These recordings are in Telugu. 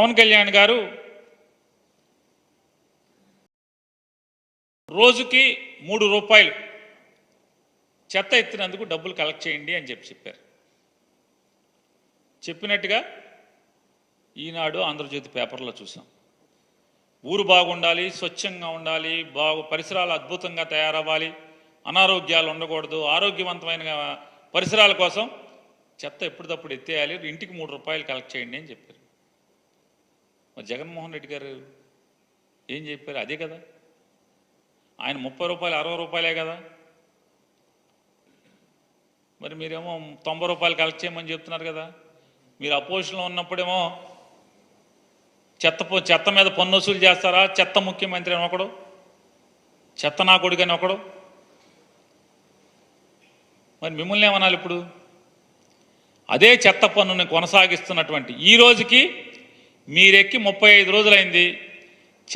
పవన్ కళ్యాణ్ గారు రోజుకి మూడు రూపాయలు చెత్త ఎత్తినందుకు డబ్బులు కలెక్ట్ చేయండి అని చెప్పి చెప్పారు. చెప్పినట్టుగా ఈనాడు ఆంధ్రజ్యోతి పేపర్లో చూసాం. ఊరు బాగుండాలి స్వచ్ఛంగా ఉండాలి బాగు పరిసరాలు అద్భుతంగా తయారవ్వాలి అనారోగ్యాలు ఉండకూడదు ఆరోగ్యవంతమైన పరిసరాల కోసం చెత్త ఎప్పటికప్పుడు ఎత్తేయాలి ఇంటికి మూడు రూపాయలు కలెక్ట్ చేయండి అని చెప్పారు. మరి జగన్మోహన్ రెడ్డి గారు ఏం చెప్పారు? అదే కదా. ఆయన ముప్పై రూపాయలు అరవై రూపాయలే కదా. మరి మీరేమో తొంభై రూపాయలు కలెక్ట్ చేయమని చెప్తున్నారు కదా. మీరు అపోజిషన్లో ఉన్నప్పుడేమో చెత్త చెత్త మీద పన్ను వసూలు చేస్తారా? చెత్త ముఖ్యమంత్రి అని ఒకడు చెత్త నా కొడుకు అని ఒకడు. మరి మిమ్మల్ని ఏమనాలి ఇప్పుడు? అదే చెత్త పన్నుని కొనసాగిస్తున్నటువంటి ఈ రోజుకి మీరెక్కి ముప్పై ఐదు రోజులైంది.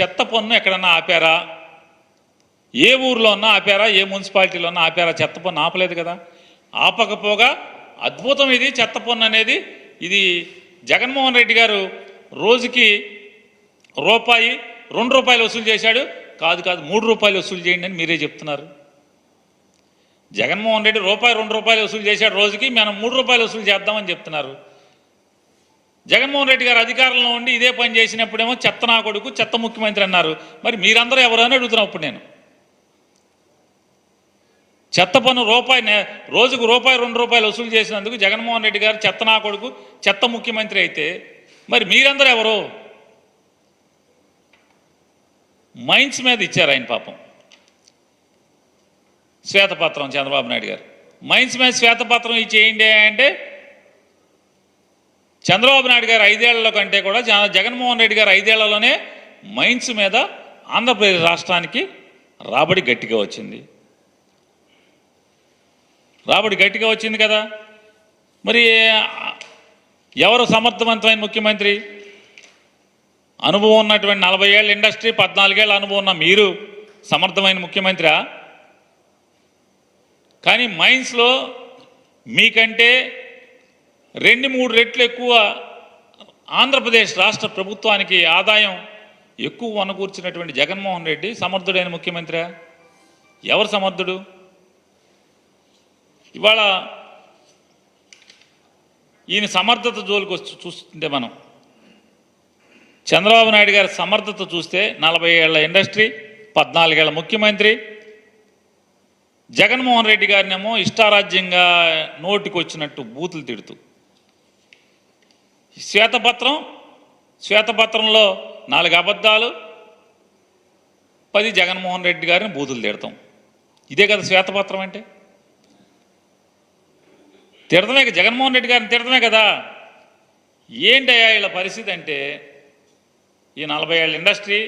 చెత్త పన్ను ఎక్కడన్నా ఆపారా? ఏ ఊర్లో ఉన్నా ఆపారా? ఏ మున్సిపాలిటీలో ఉన్నా ఆపారా? చెత్త పన్ను ఆపలేదు కదా. ఆపకపోగా అద్భుతం ఇది. చెత్త పన్ను అనేది ఇది జగన్మోహన్ రెడ్డి గారు రోజుకి రూపాయి రెండు రూపాయలు వసూలు చేశాడు. కాదు కాదు మూడు రూపాయలు వసూలు చేయండి అని మీరే చెప్తున్నారు. జగన్మోహన్ రెడ్డి రూపాయి రెండు రూపాయలు వసూలు చేశాడు రోజుకి. మనం మూడు రూపాయలు వసూలు చేద్దామని చెప్తున్నారు. జగన్మోహన్ రెడ్డి గారు అధికారంలో ఉండి ఇదే పని చేసినప్పుడేమో చెత్త నా కొడుకు చెత్త ముఖ్యమంత్రి అన్నారు. మరి మీరందరూ ఎవరు అని అడుగుతున్నా ఇప్పుడు నేను. చెత్త పన్ను రూపాయి రోజుకు రూపాయి రెండు రూపాయలు వసూలు చేసినందుకు జగన్మోహన్ రెడ్డి గారు చెత్త నా కొడుకు చెత్త ముఖ్యమంత్రి అయితే మరి మీరందరూ ఎవరు? మైన్స్ మీద ఇచ్చారు ఆయన పాపం. శ్వేతపత్రం చంద్రబాబు నాయుడు గారు. మైన్స్ మీద శ్వేతపత్రం ఇచ్చేయండి అంటే చంద్రబాబు నాయుడు గారు ఐదేళ్ళ కంటే కూడా జగన్మోహన్ రెడ్డి గారు ఐదేళ్ళలోనే మైన్స్ మీద ఆంధ్రప్రదేశ్ రాష్ట్రానికి రాబడి గట్టిగా వచ్చింది. రాబడి గట్టిగా వచ్చింది కదా? మరి ఎవరు సమర్థవంతమైన ముఖ్యమంత్రి? అనుభవం ఉన్నటువంటి నలభై ఏళ్ళ ఇండస్ట్రీ పద్నాలుగేళ్ళ అనుభవం ఉన్న మీరు సమర్థమైన ముఖ్యమంత్రియా కానీ మైన్స్లో మీకంటే రెండు మూడు రెట్లు ఎక్కువ ఆంధ్రప్రదేశ్ రాష్ట్ర ప్రభుత్వానికి ఆదాయం ఎక్కువ అనుకూర్చినటువంటి జగన్మోహన్ రెడ్డి సమర్థుడైన ముఖ్యమంత్రి. ఎవరు సమర్థుడు? ఇవాళ ఈయన సమర్థత జోలికి వచ్చి చూస్తుంటే మనం. చంద్రబాబు నాయుడు గారి సమర్థత చూస్తే నలభై ఏళ్ళ ఇండస్ట్రీ పద్నాలుగేళ్ళ ముఖ్యమంత్రి. జగన్మోహన్ రెడ్డి గారినేమో ఇష్టారాజ్యంగా నోటికి వచ్చినట్టు బూతులు తిడుతూ. శ్వేతపత్రం శ్వేతపత్రంలో నాలుగు అబద్ధాలు పది జగన్మోహన్ రెడ్డి గారిని బూతులు తిడతాం. ఇదే కదా శ్వేతపత్రం అంటే? తిడతమే జగన్మోహన్ రెడ్డి గారిని తిడతమే కదా. ఏంటయ్యా వీళ్ళ పరిస్థితి అంటే ఈ నలభై ఏళ్ళ ఇండస్ట్రీ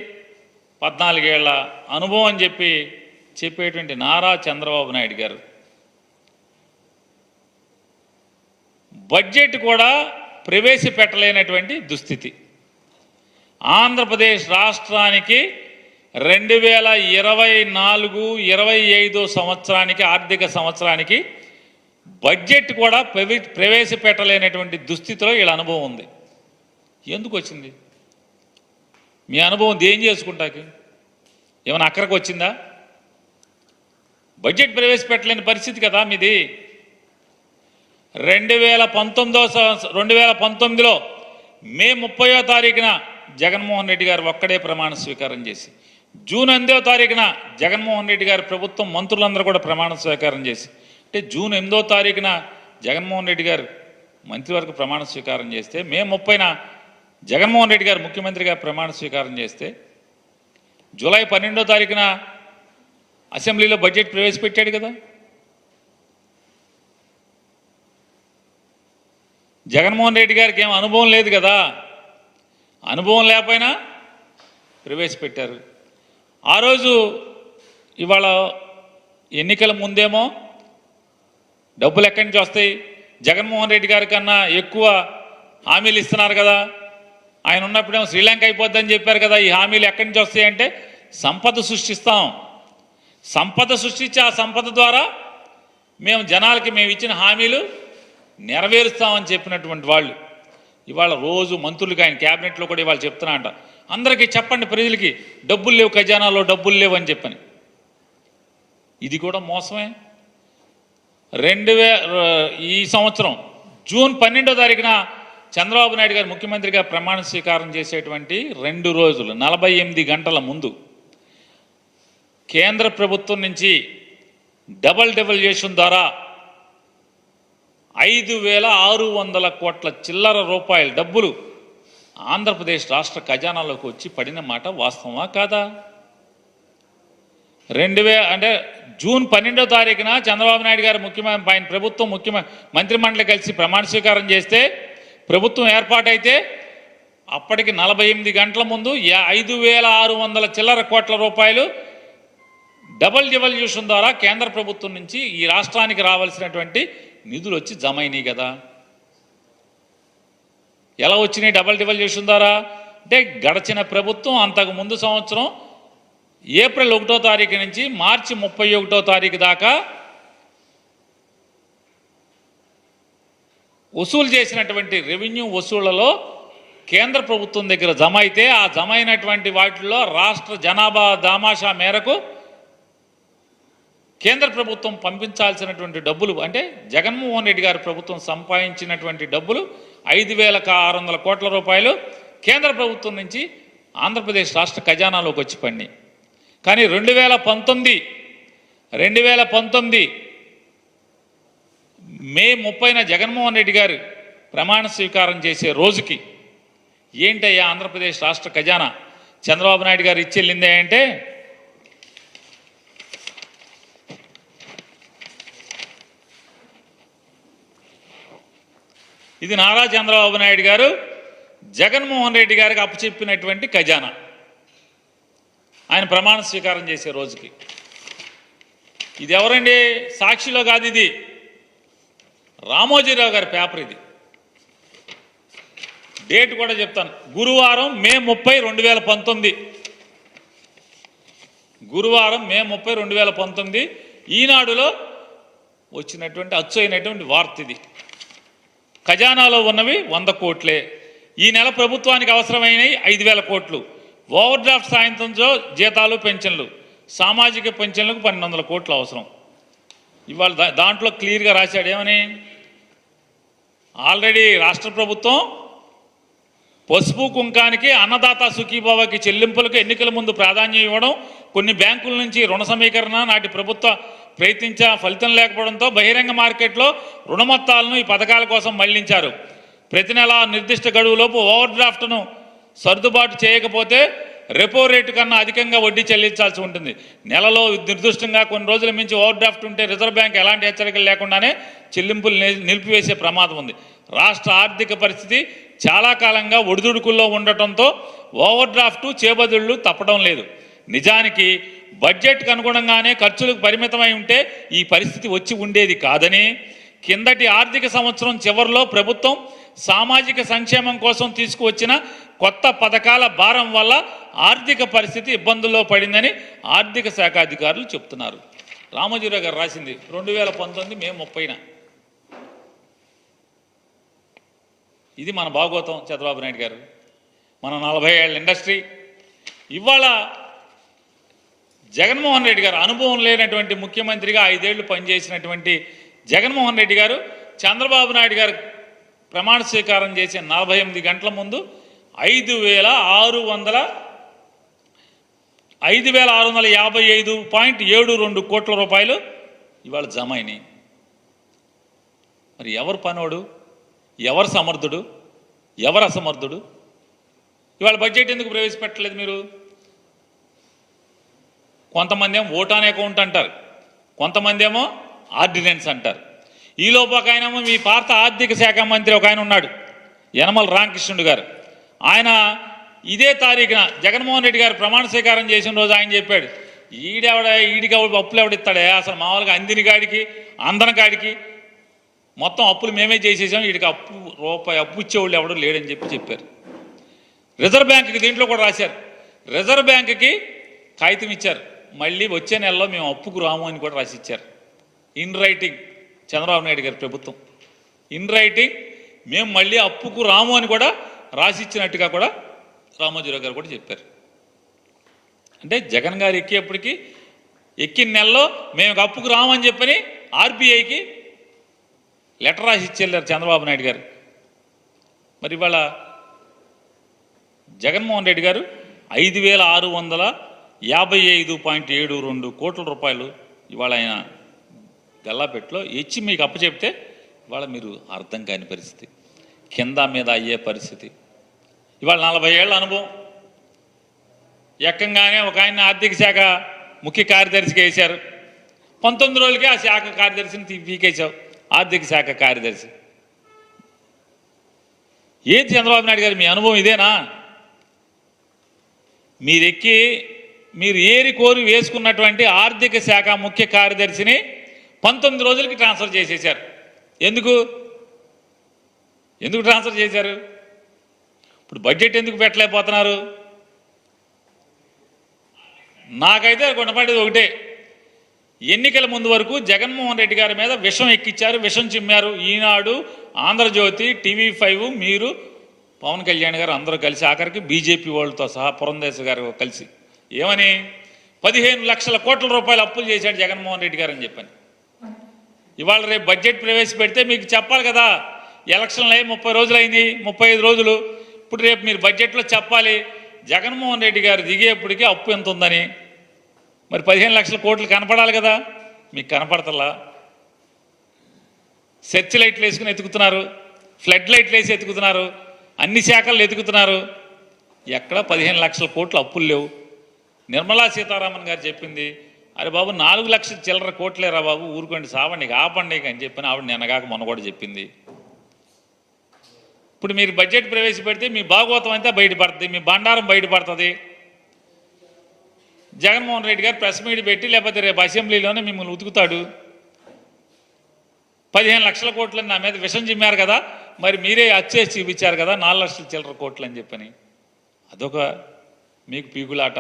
పద్నాలుగేళ్ళ అనుభవం అని చెప్పి చెప్పేటువంటి నారా చంద్రబాబు నాయుడు గారు. బడ్జెట్ కూడా ప్రవేశపెట్టలేనటువంటి దుస్థితి. ఆంధ్రప్రదేశ్ రాష్ట్రానికి రెండు వేల ఇరవై నాలుగు ఇరవై ఐదు సంవత్సరానికి ఆర్థిక సంవత్సరానికి బడ్జెట్ కూడా ప్రవే ప్రవేశపెట్టలేనటువంటి దుస్థితిలో వీళ్ళ అనుభవం ఉంది. ఎందుకు వచ్చింది? మీ అనుభవం దేం చేసుకుంటాకి? ఏమైనా అక్కడికి వచ్చిందా? బడ్జెట్ ప్రవేశపెట్టలేని పరిస్థితి కదా మీది. రెండు వేల పంతొమ్మిదో సంవత్సరం రెండు వేల పంతొమ్మిదిలో మే ముప్పయో తారీఖున జగన్మోహన్ రెడ్డి గారు ఒక్కడే ప్రమాణ స్వీకారం చేసి జూన్ ఎనిమిదో తారీఖున జగన్మోహన్ రెడ్డి గారు ప్రభుత్వం మంత్రులందరూ కూడా ప్రమాణ స్వీకారం చేసి అంటే జూన్ ఎనిమిదో తారీఖున జగన్మోహన్ రెడ్డి గారు మంత్రివర్గ ప్రమాణ స్వీకారం చేస్తే మే ముప్పైన జగన్మోహన్ రెడ్డి గారు ముఖ్యమంత్రిగా ప్రమాణ స్వీకారం చేస్తే జూలై పన్నెండో తారీఖున అసెంబ్లీలో బడ్జెట్ ప్రవేశపెట్టాడు కదా. జగన్మోహన్ రెడ్డి గారికి ఏం అనుభవం లేదు కదా? అనుభవం లేకపోయినా ప్రవేశపెట్టారు. ఆ రోజు ఇవాళ ఎన్నికల ముందేమో డబ్బులు ఎక్కడి నుంచి వస్తాయి? జగన్మోహన్ రెడ్డి గారి కన్నా ఎక్కువ హామీలు ఇస్తున్నారు కదా. ఆయన ఉన్నప్పుడేమో శ్రీలంక అయిపోద్దని చెప్పారు కదా ఈ హామీలు ఎక్కడి నుంచి వస్తాయంటే సంపద సృష్టిస్తాం. సంపద సృష్టించి ఆ సంపద ద్వారా మేము జనాలకి మేము ఇచ్చిన హామీలు నెరవేరుస్తామని చెప్పినటువంటి వాళ్ళు. ఇవాళ రోజు మంత్రులకి ఆయన క్యాబినెట్లో కూడా ఇవాళ చెప్తున్నా అంట. అందరికీ చెప్పండి ప్రజలకి డబ్బులు లేవు ఖజానాలో డబ్బులు లేవు అని చెప్పని. ఇది కూడా మోసమే. రెండు ఈ సంవత్సరం జూన్ పన్నెండో తారీఖున చంద్రబాబు నాయుడు గారు ముఖ్యమంత్రిగా ప్రమాణ స్వీకారం చేసేటువంటి రెండు రోజులు నలభై ఎనిమిది గంటల ముందు. కేంద్ర ప్రభుత్వం నుంచి డబల్ డెవల్యూషన్ ద్వారా ఐదు వేల ఆరు వందల కోట్ల చిల్లర రూపాయల డబ్బులు ఆంధ్రప్రదేశ్ రాష్ట్ర ఖజానాలోకి వచ్చి పడిన మాట వాస్తవమా కాదా? రెండు వే అంటే జూన్ పన్నెండో తారీఖున చంద్రబాబు నాయుడు గారు ముఖ్యమంత్రి ఆయన ప్రభుత్వం ముఖ్యమంత్రి మంత్రిమండలి కలిసి ప్రమాణ స్వీకారం చేస్తే ప్రభుత్వం ఏర్పాటైతే అప్పటికి నలభై ఎనిమిది గంటల ముందు ఐదు వేల ఆరు వందల చిల్లర కోట్ల రూపాయలు డబల్ డివల్యూషన్ ద్వారా కేంద్ర ప్రభుత్వం నుంచి ఈ రాష్ట్రానికి రావాల్సినటువంటి నిధులు వచ్చి జమ అయినాయి కదా. ఎలా వచ్చినాయి డబల్ డివల్యూషన్ ద్వారా? అంటే గడచిన ప్రభుత్వం అంతకు ముందు సంవత్సరం ఏప్రిల్ ఒకటో తారీఖు నుంచి మార్చి ముప్పై ఒకటో తారీఖు దాకా వసూలు చేసినటువంటి రెవెన్యూ వసూళ్ళలో కేంద్ర ప్రభుత్వం దగ్గర జమ అయితే ఆ జమ అయినటువంటి వాటిల్లో రాష్ట్ర జనాభా దామాషా మేరకు కేంద్ర ప్రభుత్వం పంపించాల్సినటువంటి డబ్బులు అంటే జగన్మోహన్ రెడ్డి గారి ప్రభుత్వం సంపాదించినటువంటి డబ్బులు ఐదు వేల ఆరు వందల కోట్ల రూపాయలు కేంద్ర ప్రభుత్వం నుంచి ఆంధ్రప్రదేశ్ రాష్ట్ర ఖజానాలోకి వచ్చి పడినాయి. కానీ రెండు వేల పంతొమ్మిది రెండు వేల పంతొమ్మిది మే ముప్పైన జగన్మోహన్ రెడ్డి గారు ప్రమాణ స్వీకారం చేసే రోజుకి ఏంటయ్యా ఆంధ్రప్రదేశ్ రాష్ట్ర ఖజానా? చంద్రబాబు నాయుడు గారు ఇచ్చెళ్ళిందే అంటే ఇది నారా చంద్రబాబు నాయుడు గారు జగన్మోహన్ రెడ్డి గారికి అప్పచెప్పినటువంటి ఖజానా. ఆయన ప్రమాణ స్వీకారం చేసే రోజుకి. ఇది ఎవరండి? సాక్షిలో కాదు ఇది. రామోజీరావు గారి పేపర్ ఇది. డేట్ కూడా చెప్తాను. గురువారం మే ముప్పై రెండు వేల పంతొమ్మిది. గురువారం మే ముప్పై రెండు వేల పంతొమ్మిది ఈనాడులో వచ్చినటువంటి అచ్చు అయినటువంటి వార్త ఇది. ఖజానాలో ఉన్నవి వంద కోట్లే. ఈ నెల ప్రభుత్వానికి అవసరమైనవి ఐదు వేల కోట్లు. ఓవర్ డ్రాఫ్ట్ సాయంత్రంతో జీతాలు పెన్షన్లు. సామాజిక పెన్షన్లకు పన్నెండు వందల కోట్లు అవసరం. ఇవాళ దా- దాంట్లో క్లియర్గా రాశాడు ఏమని? ఆల్రెడీ రాష్ట్ర ప్రభుత్వం పసుపు కుంకానికి అన్నదాత సుఖీభావకి చెల్లింపులకు ఎన్నికల ముందు ప్రాధాన్యం ఇవ్వడం కొన్ని బ్యాంకుల నుంచి రుణ సమీకరణ నాటి ప్రభుత్వ ప్రయత్నించా ఫలితం లేకపోవడంతో బహిరంగ మార్కెట్లో రుణ మొత్తాలను ఈ పథకాల కోసం మళ్ళించారు. ప్రతి నెల నిర్దిష్ట గడువులోపు ఓవర్ డ్రాఫ్ట్ను సర్దుబాటు చేయకపోతే రెపో రేటు కన్నా అధికంగా వడ్డీ చెల్లించాల్సి ఉంటుంది. నెలలో నిర్దిష్టంగా కొన్ని రోజుల మించి ఓవర్ డ్రాఫ్ట్ ఉంటే రిజర్వ్ బ్యాంక్ ఎలాంటి హెచ్చరికలు లేకుండానే చెల్లింపులు ని- నిలిపివేసే ప్రమాదం ఉంది. రాష్ట్ర ఆర్థిక పరిస్థితి చాలా కాలంగా ఒడిదుడుకుల్లో ఉండటంతో ఓవర్ డ్రాఫ్ట్ చేబదుళ్ళు తప్పడం లేదు. నిజానికి బడ్జెట్కు అనుగుణంగానే ఖర్చులకు పరిమితమై ఉంటే ఈ పరిస్థితి వచ్చి ఉండేది కాదని. కిందటి ఆర్థిక సంవత్సరం చివరిలో ప్రభుత్వం సామాజిక సంక్షేమం కోసం తీసుకువచ్చిన కొత్త పథకాల భారం వల్ల ఆర్థిక పరిస్థితి ఇబ్బందుల్లో పడిందని ఆర్థిక శాఖ అధికారులు చెప్తున్నారు. రామజీరావు గారు రాసింది రెండు వేల పంతొమ్మిది మే ముప్పైన. ఇది మన భాగవతం చంద్రబాబు నాయుడు గారు. మన నలభై ఏళ్ళ ఇండస్ట్రీ. ఇవాళ జగన్మోహన్ రెడ్డి గారు అనుభవం లేనటువంటి ముఖ్యమంత్రిగా ఐదేళ్ళు పనిచేసినటువంటి జగన్మోహన్ రెడ్డి గారు చంద్రబాబు నాయుడు గారు ప్రమాణ స్వీకారం చేసే నలభై ఎనిమిది గంటల ముందు ఐదు వేల ఆరు వందల ఐదు వేల ఆరు వందల యాభై ఐదు పాయింట్ ఏడు రెండు కోట్ల రూపాయలు ఇవాళ జమ అయినాయి. మరి ఎవరు పనోడు? ఎవరు సమర్థుడు? ఎవరు అసమర్థుడు? ఇవాళ బడ్జెట్ ఎందుకు ప్రవేశపెట్టలేదు మీరు? కొంతమంది ఏమో ఓటాన్ అకౌంట్ అంటారు. కొంతమంది ఏమో ఆర్డినెన్స్ అంటారు. ఈ ఒక ఆయనేమో మీ భారత ఆర్థిక శాఖ మంత్రి ఒక ఆయన ఉన్నాడు. యనమల రామకృష్ణుడు గారు. ఆయన ఇదే తారీఖున జగన్మోహన్ రెడ్డి గారు ప్రమాణ స్వీకారం చేసిన రోజు ఆయన చెప్పాడు. ఈడెవడ ఈడికి ఎవడు అప్పులు ఎవడిస్తాడే అసలు మామూలుగా అందిని కాడికి అందన కాడికి మొత్తం అప్పులు మేమే చేసేసాం. వీడికి అప్పు రూపాయి అప్పు ఇచ్చేవాళ్ళు ఎవడు లేడని చెప్పి చెప్పారు. రిజర్వ్ బ్యాంక్కి దీంట్లో కూడా రాశారు. రిజర్వ్ బ్యాంక్కి కాగితం ఇచ్చారు. మళ్ళీ వచ్చే నెలలో మేము అప్పుకు రాము అని కూడా రాసి ఇచ్చారు ఇన్ రైటింగ్ చంద్రబాబు నాయుడు గారి ప్రభుత్వం. ఇన్ రైటింగ్ మేము మళ్ళీ అప్పుకు రాము అని కూడా రాసిచ్చినట్టుగా కూడా రామోజీరావు గారు కూడా చెప్పారు. అంటే జగన్ గారు ఎక్కేప్పటికీ ఎక్కిన నెలలో మేము అప్పుకు రామని చెప్పని ఆర్బీఐకి లెటర్ రాసి ఇచ్చెళ్ళారు చంద్రబాబు నాయుడు గారు. మరి ఇవాళ జగన్మోహన్ రెడ్డి గారు ఐదు వేల ఆరు వందల యాభై ఐదు పాయింట్ ఏడు రెండు కోట్ల రూపాయలు ఇవాళ ఆయన గల్లాపెట్లో ఇచ్చి మీకు అప్పచెప్తే ఇవాళ మీరు అర్థం కాని పరిస్థితి. కింద మీద అయ్యే పరిస్థితి. ఇవాళ నలభై ఏళ్ళ అనుభవం. ఎక్కంగానే ఒక ఆయన ఆర్థిక శాఖ ముఖ్య కార్యదర్శిగా వేశారు. పంతొమ్మిది రోజులకే ఆ శాఖ కార్యదర్శిని పీకేశావు. ఆర్థిక శాఖ కార్యదర్శి. ఏది చంద్రబాబు నాయుడు గారు మీ అనుభవం ఇదేనా? మీరెక్కి మీరు ఏరి కోరి వేసుకున్నటువంటి ఆర్థిక శాఖ ముఖ్య కార్యదర్శిని పంతొమ్మిది రోజులకి ట్రాన్స్ఫర్ చేసేశారు. ఎందుకు? ఎందుకు ట్రాన్స్ఫర్ చేశారు? ఇప్పుడు బడ్జెట్ ఎందుకు పెట్టలేకపోతున్నారు? నాకైతే గుణపడేది ఒకటే. ఎన్నికల ముందు వరకు జగన్మోహన్ రెడ్డి గారి మీద విషం ఎక్కిచ్చారు విషం చిమ్మారు. ఈనాడు ఆంధ్రజ్యోతి టీవీ ఫైవ్ మీరు పవన్ కళ్యాణ్ గారు అందరూ కలిసి ఆఖరికి బీజేపీ వాళ్ళతో సహా పురంధేశ్ గారు కలిసి ఏమని? పదిహేను లక్షల కోట్ల రూపాయలు అప్పులు చేశాడు జగన్మోహన్ రెడ్డి గారు అని చెప్పని. ఇవాళ రేపు బడ్జెట్ ప్రవేశపెడితే మీకు చెప్పాలి కదా. ఎలక్షన్లు అయ్యి ముప్పై రోజులు అయింది ముప్పై ఐదు రోజులు. ఇప్పుడు రేపు మీరు బడ్జెట్లో చెప్పాలి జగన్మోహన్ రెడ్డి గారు దిగేప్పటికీ అప్పు ఎంత ఉందని. మరి పదిహేను లక్షల కోట్లు కనపడాలి కదా. మీకు కనపడతలా? సెర్చ్ లైట్లు వేసుకుని ఎతుకుతున్నారు ఫ్లడ్ లైట్లు వేసి ఎతుకుతున్నారు అన్ని శాఖలు ఎతుకుతున్నారు. ఎక్కడ పదిహేను లక్షల కోట్లు అప్పులు లేవు. నిర్మలా సీతారామన్ గారు చెప్పింది అరే బాబు నాలుగు లక్షల చిల్లర కోట్లేరా బాబు ఊరుకోండి సావండి ఆపండి అని చెప్పిన ఆవిడ నిన్నగాక మొన్న కూడా చెప్పింది. ఇప్పుడు మీరు బడ్జెట్ ప్రవేశపెడితే మీ భాగవతం అంతా బయటపడుతుంది మీ బండారం బయటపడుతుంది. జగన్మోహన్ రెడ్డి గారు ప్రెస్ మీట్ పెట్టి లేకపోతే రేపు అసెంబ్లీలోనే మిమ్మల్ని ఉతుకుతాడు. పదిహేను లక్షల కోట్లని నా మీద విషం చిమ్మారు కదా మరి మీరే అచ్చేసి చూపించారు కదా నాలుగు లక్షల చిల్లర కోట్లు అని చెప్పని. అదొక మీకు పీకులాట.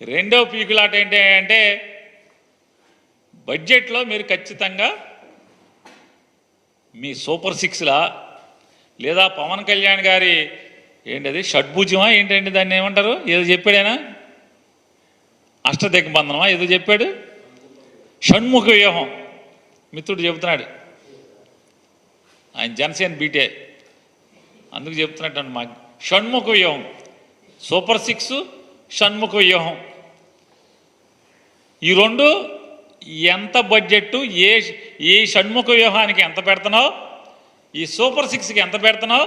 రెండో పీకులాట ఏంటి అంటే బడ్జెట్లో మీరు ఖచ్చితంగా మీ సూపర్ సిక్స్లా లేదా పవన్ కళ్యాణ్ గారి ఏంటది షడ్భుజమా ఏంటంటే దాన్ని ఏమంటారు? ఏదో చెప్పాడేనా? అష్టదిగ్బంధనమా ఏదో చెప్పాడు? షణ్ముఖ వ్యూహం. మిత్రుడు చెబుతున్నాడు. ఆయన జనసేన బీటే. అందుకు చెప్తున్నట్టు మాకు షణ్ముఖ వ్యూహం. సూపర్ సిక్స్ షణ్ముఖ వ్యూహం ఈ రెండు ఎంత బడ్జెట్ ఏ ఈ షణ్ముఖ వ్యూహానికి ఎంత పెడుతున్నావు? ఈ సూపర్ సిక్స్కి ఎంత పెడుతున్నావు?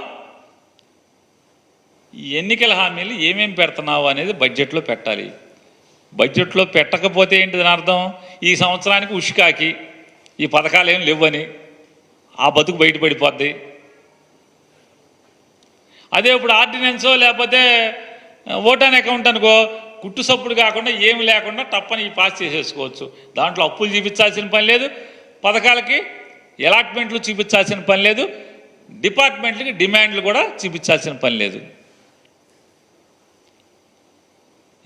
ఈ ఎన్నికల హామీలు ఏమేమి పెడుతున్నావు అనేది బడ్జెట్లో పెట్టాలి. బడ్జెట్లో పెట్టకపోతే ఏంటి దాని అర్థం? ఈ సంవత్సరానికి ఉష్కాకి ఈ పథకాలు ఏం లేవని. ఆ బతుకు బయటపడిపోద్ది. అదే ఇప్పుడు ఆర్డినెన్సో లేకపోతే ఓటాన్ అకౌంట్ అనుకో కుట్టు సప్పుడు కాకుండా ఏమి లేకుండా తప్పని ఈ పాస్ చేసేసుకోవచ్చు. దాంట్లో అప్పులు చూపించాల్సిన పని లేదు. పథకాలకి అలాట్మెంట్లు చూపించాల్సిన పని లేదు. డిపార్ట్మెంట్లకి డిమాండ్లు కూడా చూపించాల్సిన పని లేదు.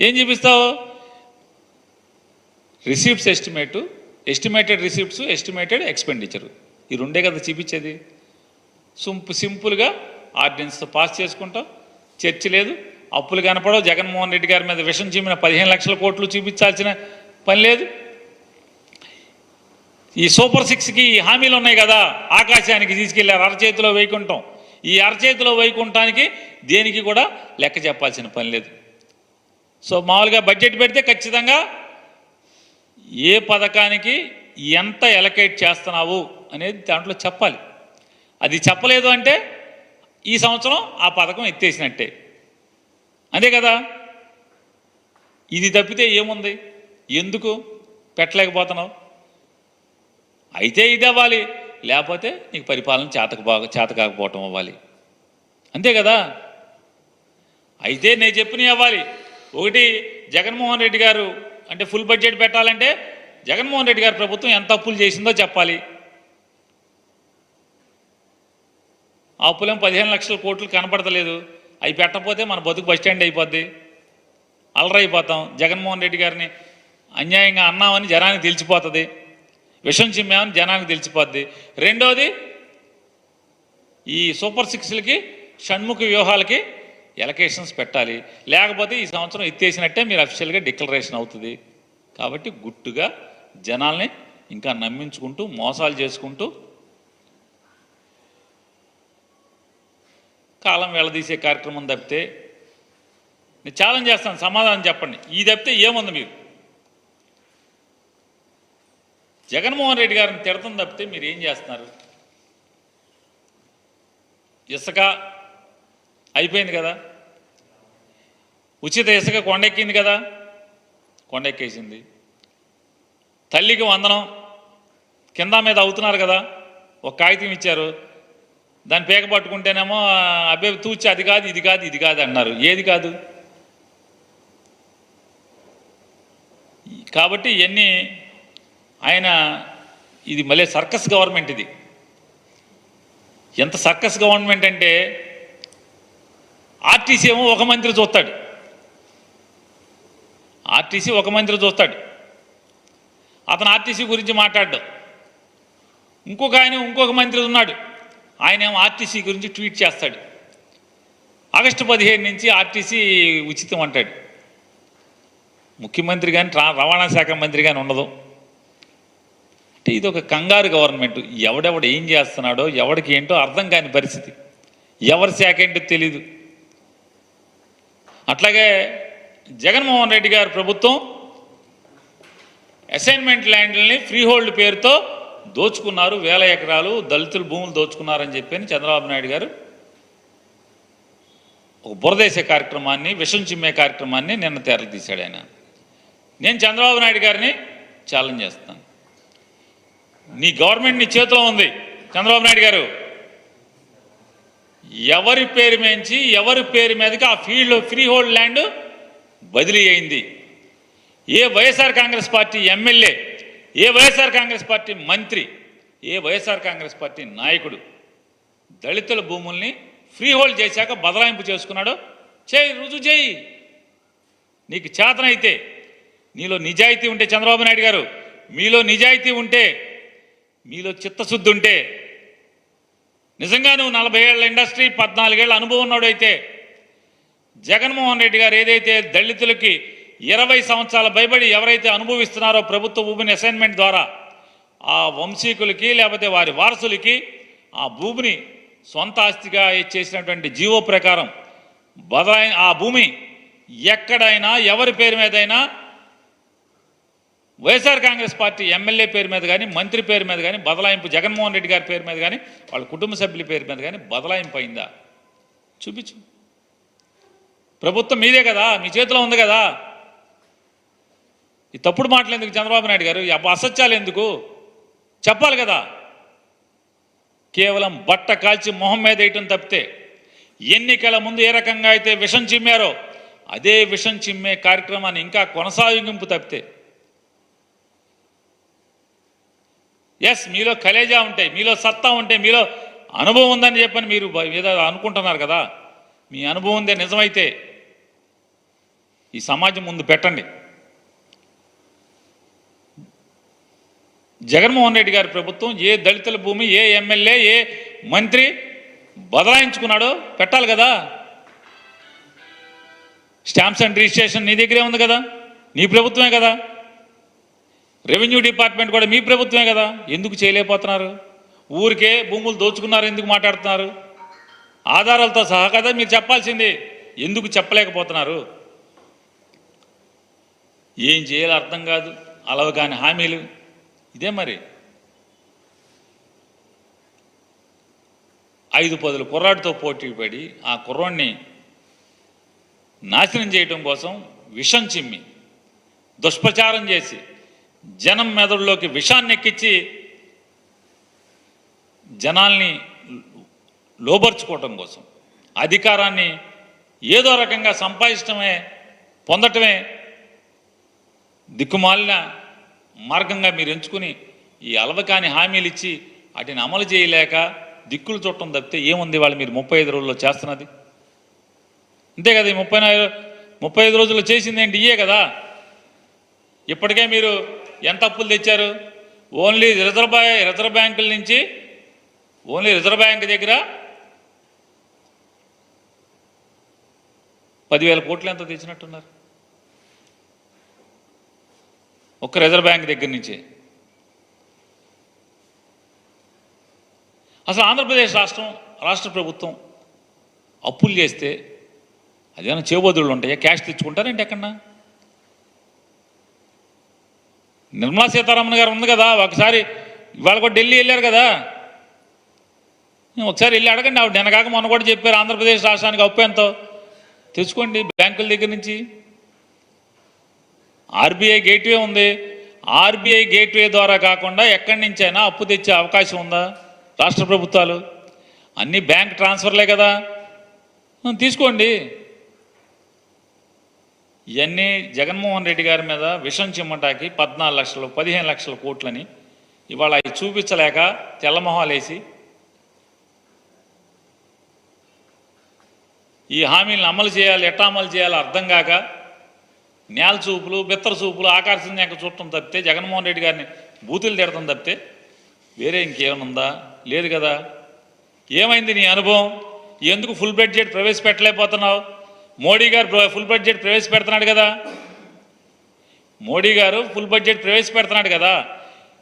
ఏం చూపిస్తావు? Receipts estimate estimated receipts estimated expenditure. ఈ రెండే కదా చూపించేది. సింపు సింపుల్గా ఆర్డినెన్స్తో పాస్ చేసుకుంటాం చర్చ లేదు. అప్పులు కనపడవు. జగన్మోహన్ రెడ్డి గారి మీద విషం చీమిన పదిహేను లక్షల కోట్లు చూపించాల్సిన పని లేదు. ఈ సూపర్ సిక్స్కి హామీలు ఉన్నాయి కదా ఆకాశానికి తీసుకెళ్ళారు అరచేతిలో వైకుంఠం ఈ అరచేతిలో వైకుంఠానికి దేనికి కూడా లెక్క చెప్పాల్సిన పని లేదు. సో మామూలుగా బడ్జెట్ పెడితే ఖచ్చితంగా ఏ పథకానికి ఎంత ఎలకేట్ చేస్తున్నావు అనేది దాంట్లో చెప్పాలి. అది చెప్పలేదు అంటే ఈ సంవత్సరం ఆ పథకం ఎత్తేసినట్టే. అంతే కదా? ఇది తప్పితే ఏముంది? ఎందుకు పెట్టలేకపోతున్నావు? అయితే ఇది అవ్వాలి. లేకపోతే నీకు పరిపాలన చేతక బాగా చేత కాకపోవటం అవ్వాలి. అంతే కదా? అయితే నేను చెప్పినవి అవ్వాలి. ఒకటి జగన్మోహన్ రెడ్డి గారు అంటే ఫుల్ బడ్జెట్ పెట్టాలంటే జగన్మోహన్ రెడ్డి గారి ప్రభుత్వం ఎంత అప్పులు చేసిందో చెప్పాలి. ఆ అప్పులేం పదిహేను లక్షల కోట్లు కనపడతలేదు. అవి పెట్టకపోతే మన బతుకు బస్ స్టాండ్ అయిపోద్ది. అలరైపోతాం. జగన్మోహన్ రెడ్డి గారిని అన్యాయంగా అన్నామని జనానికి తెలిసిపోతుంది. విషం చిమ్మామని జనానికి తెలిసిపోద్ది. రెండోది ఈ సూపర్ సిక్స్లకి షణ్ముఖ వ్యూహాలకి ఎలకేషన్స్ పెట్టాలి. లేకపోతే ఈ సంవత్సరం ఎత్తేసినట్టే మీరు అఫీషియల్గా డిక్లరేషన్ అవుతుంది. కాబట్టి గుట్టుగా జనాల్ని ఇంకా నమ్మించుకుంటూ మోసాలు చేసుకుంటూ కాలం వెళ్ళదీసే కార్యక్రమం తప్పితే నేను ఛాలెంజ్ చేస్తాను సమాధానం చెప్పండి. ఈ తప్పితే ఏముంది మీరు జగన్మోహన్ రెడ్డి గారిని తిడతం తప్పితే మీరు ఏం చేస్తున్నారు? ఇసుక అయిపోయింది కదా? ఉచిత ఇసుక కొండెక్కింది కదా? కొండెక్కేసింది. తల్లికి వందనం కింద మీద అవుతున్నారు కదా? ఒక కాగితం ఇచ్చారు. దాన్ని పేక పట్టుకుంటేనేమో అబ్బాయి తూచి అది కాదు ఇది కాదు ఇది కాదు అన్నారు. ఏది కాదు? కాబట్టి ఇవన్నీ ఆయన ఇది మళ్ళీ సర్కస్ గవర్నమెంట్ ఇది. ఎంత సర్కస్ గవర్నమెంట్ అంటే ఆర్టీసీ ఏమో ఒక మంత్రి చూస్తాడు. ఆర్టీసీ ఒక మంత్రి చూస్తాడు. అతను ఆర్టీసీ గురించి మాట్లాడ్డాడు ఇంకొక ఆయన ఇంకొక మంత్రి ఉన్నాడు. ఆయన ఏమో ఆర్టీసీ గురించి ట్వీట్ చేస్తాడు. ఆగస్టు పదిహేను నుంచి ఆర్టీసీ ఉచితం అంటాడు. ముఖ్యమంత్రి కానీ రవాణా శాఖ మంత్రి కానీ ఉండదు. అంటే ఇది ఒక కంగారు గవర్నమెంట్. ఎవడెవడు ఏం చేస్తున్నాడో ఎవడికి ఏంటో అర్థం కాని పరిస్థితి. ఎవరి శాఖ ఏంటో తెలీదు. అట్లాగే జగన్మోహన్ రెడ్డి గారి ప్రభుత్వం అసైన్మెంట్ ల్యాండ్లని ఫ్రీ హోల్డ్ పేరుతో దోచుకున్నారు వేల ఎకరాలు దళితుల భూములు దోచుకున్నారని చెప్పి చంద్రబాబు నాయుడు గారు ఒక బురదేశే కార్యక్రమాన్ని విషం చిమ్మే కార్యక్రమాన్ని నిన్న తెరలు తీశాడు ఆయన. నేను చంద్రబాబు నాయుడు గారిని ఛాలెంజ్ చేస్తాను. నీ గవర్నమెంట్ నీ చేతిలో ఉంది. చంద్రబాబు నాయుడు గారు ఎవరి పేరు మేంచి ఎవరి పేరు మీదకి ఆ ఫీల్డ్ ఫ్రీ హోల్డ్ ల్యాండ్ బదిలీ అయింది. ఏ వైఎస్ఆర్ కాంగ్రెస్ పార్టీ ఎమ్మెల్యే ఏ వైఎస్ఆర్ కాంగ్రెస్ పార్టీ మంత్రి ఏ వైఎస్ఆర్ కాంగ్రెస్ పార్టీ నాయకుడు దళితుల భూముల్ని ఫ్రీ హోల్డ్ చేశాక బదలాయింపు చేసుకున్నాడు? చేయి రుజువు చేయి. నీకు చేతనైతే నీలో నిజాయితీ ఉంటే చంద్రబాబు నాయుడు గారు మీలో నిజాయితీ ఉంటే మీలో చిత్తశుద్ధి ఉంటే నిజంగా నువ్వు నలభై ఏళ్ళ ఇండస్ట్రీ పద్నాలుగేళ్ళ అనుభవం ఉన్నోడైతే జగన్మోహన్ రెడ్డి గారు ఏదైతే దళితులకి ఇరవై సంవత్సరాల భయపడి ఎవరైతే అనుభవిస్తున్నారో ప్రభుత్వ భూమిని అసైన్మెంట్ ద్వారా ఆ వంశీకులకి లేకపోతే వారి వారసులకి ఆ భూమిని సొంత ఆస్తిగా చేసినటువంటి జీవో ప్రకారం బదలై ఆ భూమి ఎక్కడైనా ఎవరి పేరు మీదైనా వైఎస్ఆర్ కాంగ్రెస్ పార్టీ ఎమ్మెల్యే పేరు మీద కానీ మంత్రి పేరు మీద కానీ బదలాయింపు జగన్మోహన్ రెడ్డి గారి పేరు మీద కానీ వాళ్ళ కుటుంబ సభ్యుల పేరు మీద కానీ బదలాయింపు అయిందా? చూపించు. ప్రభుత్వం మీదే కదా మీ చేతిలో ఉంది కదా. ఈ తప్పుడు మాటలు ఎందుకు చంద్రబాబు నాయుడు గారు? ఈ అసత్యాలు ఎందుకు? చెప్పాలి కదా. కేవలం బట్ట కాల్చి మొహం మీద వేయటం తప్పితే ఎన్నికల ముందు ఏ రకంగా అయితే విషం చిమ్మారో అదే విషం చిమ్మే కార్యక్రమాన్ని ఇంకా కొనసాగింపు తప్పితే. ఎస్ మీలో కలేజా ఉంటాయి మీలో సత్తా ఉంటే మీలో అనుభవం ఉందని చెప్పని మీరు ఏదో అనుకుంటున్నారు కదా. మీ అనుభవం ఉందే నిజమైతే ఈ సమాజం ముందు పెట్టండి. జగన్మోహన్ రెడ్డి గారి ప్రభుత్వం ఏ దళితుల భూమి ఏ ఎమ్మెల్యే ఏ మంత్రి బదలాయించుకున్నాడో పెట్టాలి కదా. స్టాంప్స్ అండ్ రిజిస్ట్రేషన్ నీ దగ్గరే ఉంది కదా నీ ప్రభుత్వమే కదా. రెవెన్యూ డిపార్ట్మెంట్ కూడా మీ ప్రభుత్వమే కదా ఎందుకు చేయలేకపోతున్నారు? ఊరికే భూములు దోచుకున్నారు ఎందుకు మాట్లాడుతున్నారు? ఆధారాలతో సహా కదా మీరు చెప్పాల్సింది ఎందుకు చెప్పలేకపోతున్నారు? ఏం చేయాలో అర్థం కాదు అలవ కాని హామీలు. ఇదే మరి. ఐదు పదుల కుర్రాడితో పోటీ పడి ఆ కుర్రాడిని నాశనం చేయటం కోసం విషం చిమ్మి దుష్ప్రచారం చేసి జనం మెదడులోకి విషాన్ని ఎక్కించి జనాల్ని లోబర్చుకోవటం కోసం అధికారాన్ని ఏదో రకంగా సంపాదించడమే పొందటమే దిక్కుమాలిన మార్గంగా మీరు ఎంచుకుని ఈ అలవకాని హామీలు ఇచ్చి వాటిని అమలు చేయలేక దిక్కులు చుట్టం తప్పితే ఏముంది వాళ్ళు మీరు ముప్పై ఐదు రోజుల్లో చేస్తున్నది? అంతే కదా ఈ ముప్పై నాలుగు ముప్పై ఐదు రోజుల్లో చేసింది ఏంటి? ఇయే కదా. ఇప్పటికే మీరు ఎంత అప్పులు తెచ్చారు? ఓన్లీ రిజర్వ్ రిజర్వ్ బ్యాంకుల నుంచి ఓన్లీ రిజర్వ్ బ్యాంక్ దగ్గర పదివేల కోట్లు ఎంత తెచ్చినట్టున్నారు. ఒక్క రిజర్వ్ బ్యాంక్ దగ్గర నుంచి. అసలు ఆంధ్రప్రదేశ్ రాష్ట్రం రాష్ట్ర ప్రభుత్వం అప్పులు చేస్తే అదేమైనా చేబోదుళ్ళు ఉంటాయా? క్యాష్ తెచ్చుకుంటారేంటి ఎక్కడన్నా? నిర్మలా సీతారామన్ గారు ఉంది కదా ఒకసారి ఇవాళ కూడా ఢిల్లీ వెళ్ళారు కదా. ఒకసారి వెళ్ళి అడగండి ఆవిడ నిన్నగాక మొన్న కూడా చెప్పారు ఆంధ్రప్రదేశ్ రాష్ట్రానికి అప్పు ఎంతో. తెచ్చుకోండి బ్యాంకుల దగ్గర నుంచి. ఆర్బీఐ గేట్వే ఉంది. ఆర్బీఐ గేట్వే ద్వారా కాకుండా ఎక్కడి నుంచైనా అప్పు తెచ్చే అవకాశం ఉందా? రాష్ట్ర ప్రభుత్వాలు? అన్ని బ్యాంక్ ట్రాన్స్ఫర్లే కదా. తీసుకోండి. ఇవన్నీ జగన్మోహన్ రెడ్డి గారి మీద విషం చిమ్మటాకి పద్నాలుగు లక్షలు పదిహేను లక్షల కోట్లని ఇవాళ అవి చూపించలేక తెల్లమొహాలేసి ఈ హామీలను అమలు చేయాలి ఎట్టా అమలు చేయాలో అర్థం కాక నేల చూపులు బిత్తర చూపులు ఆకర్షణీయంగా చూడటం తప్పితే జగన్మోహన్ రెడ్డి గారిని బూతులు తిడటం తప్పితే వేరే ఇంకేమైనా ఉందా? లేదు కదా. ఏమైంది నీ అనుభవం? ఎందుకు ఫుల్ బడ్జెట్ ప్రవేశపెట్టలేకపోతున్నావు? మోడీ గారు ఫుల్ బడ్జెట్ ప్రవేశపెడుతున్నాడు కదా. మోడీ గారు ఫుల్ బడ్జెట్ ప్రవేశపెడుతున్నాడు కదా.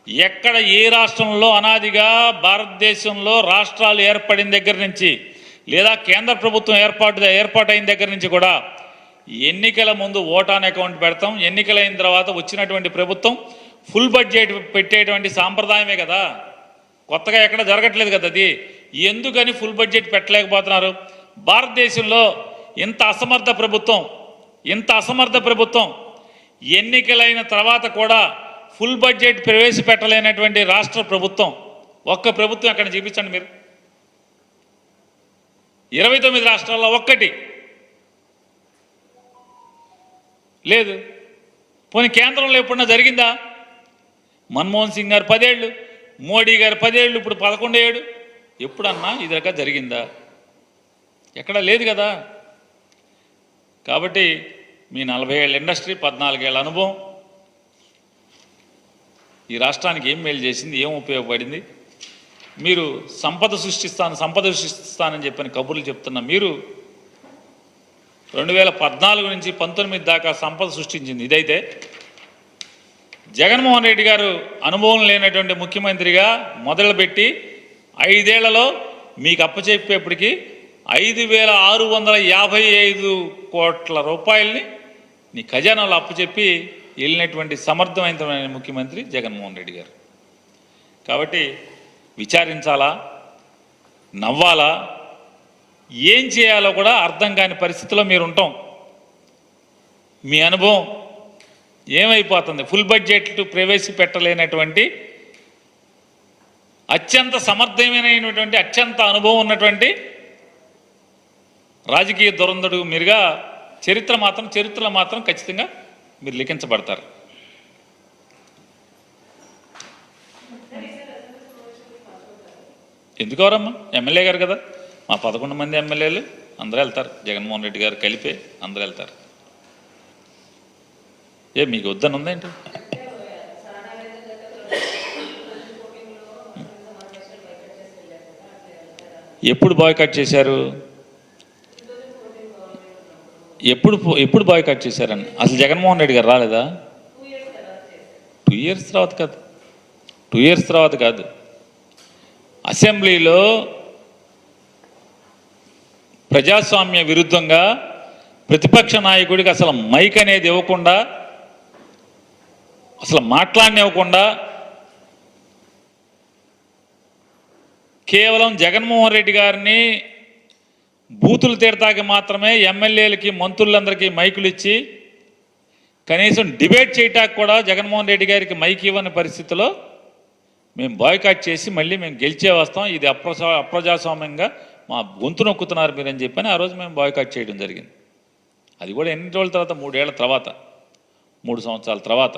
ఎక్కడ ఏ రాష్ట్రంలో అనాదిగా భారతదేశంలో రాష్ట్రాలు ఏర్పడిన దగ్గర నుంచి లేదా కేంద్ర ప్రభుత్వం ఏర్పాటు ఏర్పాటు అయిన దగ్గర నుంచి కూడా ఎన్నికల ముందు ఓటాన్ అకౌంట్ పెడతాం. ఎన్నికలైన తర్వాత వచ్చినటువంటి ప్రభుత్వం ఫుల్ బడ్జెట్ పెట్టేటువంటి సాంప్రదాయమే కదా. కొత్తగా ఎక్కడ జరగట్లేదు కదా అది. ఎందుకని ఫుల్ బడ్జెట్ పెట్టలేకపోతున్నారు? భారతదేశంలో ఇంత అసమర్థ ప్రభుత్వం ఇంత అసమర్థ ప్రభుత్వం ఎన్నికలైన తర్వాత కూడా ఫుల్ బడ్జెట్ ప్రవేశపెట్టలేనటువంటి రాష్ట్ర ప్రభుత్వం. ఒక్క ప్రభుత్వం అక్కడ చూపించండి మీరు? ఇరవై తొమ్మిది రాష్ట్రాల్లో ఒక్కటి. లేదు. పోనీ కేంద్రంలో ఎప్పుడన్నా జరిగిందా? మన్మోహన్ సింగ్ గారు పదేళ్ళు మోడీ గారు పదేళ్ళు ఇప్పుడు పదకొండు ఏడు. ఎప్పుడన్నా ఇది రక జరిగిందా? ఎక్కడా లేదు కదా. కాబట్టి మీ నలభై ఏళ్ళ ఇండస్ట్రీ పద్నాలుగేళ్ళ అనుభవం. ఈ రాష్ట్రానికి ఏం మేలు చేసింది ఏం ఉపయోగపడింది? మీరు సంపద సృష్టిస్తాను సంపద సృష్టిస్తానని చెప్పని కబుర్లు చెప్తున్న మీరు రెండు వేల పద్నాలుగు నుంచి పంతొమ్మిది దాకా సంపద సృష్టించింది. ఇదైతే జగన్మోహన్ రెడ్డి గారు అనుభవం లేనటువంటి ముఖ్యమంత్రిగా మొదలుపెట్టి ఐదేళ్ళలో మీకు అప్పచెప్పేప్పటికీ ఐదు వేల ఆరు వందల యాభై ఐదు కోట్ల రూపాయల్ని నీ ఖజానాలో అప్పచెప్పి వెళ్ళినటువంటి సమర్థవంతమైన ముఖ్యమంత్రి జగన్మోహన్ రెడ్డి గారు. కాబట్టి విచారించాలా? నవ్వాలా? ఏం చేయాలో కూడా అర్థం కాని పరిస్థితిలో మీరు ఉంటాం మీ అనుభవం ఏమైపోతుంది? ఫుల్ బడ్జెట్ ప్రవేశపెట్టలేనటువంటి అత్యంత సమర్థమైనటువంటి అత్యంత అనుభవం ఉన్నటువంటి రాజకీయ దురంధుడు మీరుగా చరిత్ర మాత్రం చరిత్రలో మాత్రం ఖచ్చితంగా మీరు లిఖించబడతారు. ఎందుకు ఎవరమ్మా? ఎమ్మెల్యే గారు కదా? మా పదకొండు మంది ఎమ్మెల్యేలు అందరూ వెళ్తారు. జగన్మోహన్ రెడ్డి గారు కలిపే అందరూ వెళ్తారు. ఏ మీకు వద్దని ఉందేంటి ఎప్పుడు బాయ్కట్ చేశారు? ఎప్పుడు ఎప్పుడు బాయ్కట్ చేశారని? అసలు జగన్మోహన్ రెడ్డి గారు రాలేదా? టూ ఇయర్స్ తర్వాత కాదు. టూ ఇయర్స్ తర్వాత కాదు. అసెంబ్లీలో ప్రజాస్వామ్య విరుద్ధంగా ప్రతిపక్ష నాయకుడికి అసలు మైక్ అనేది ఇవ్వకుండా అసలు మాట్లాడినివ్వకుండా కేవలం జగన్మోహన్ రెడ్డి గారిని బూతులు తీరతాకి మాత్రమే ఎమ్మెల్యేలకి మంత్రులందరికీ మైకులు ఇచ్చి కనీసం డిబేట్ చేయటానికి కూడా జగన్మోహన్ రెడ్డి గారికి మైక్ ఇవ్వని పరిస్థితిలో మేము బాయ్కాట్ చేసి మళ్ళీ మేము గెలిచే వస్తాం. ఇది అప్రజా అప్రజాస్వామ్యంగా మా గొంతు నొక్కుతున్నారు మీరని చెప్పని ఆ రోజు మేము బాయ్కాట్ చేయడం జరిగింది. అది కూడా ఎన్ని రోజుల తర్వాత? మూడేళ్ళ తర్వాత. మూడు సంవత్సరాల తర్వాత.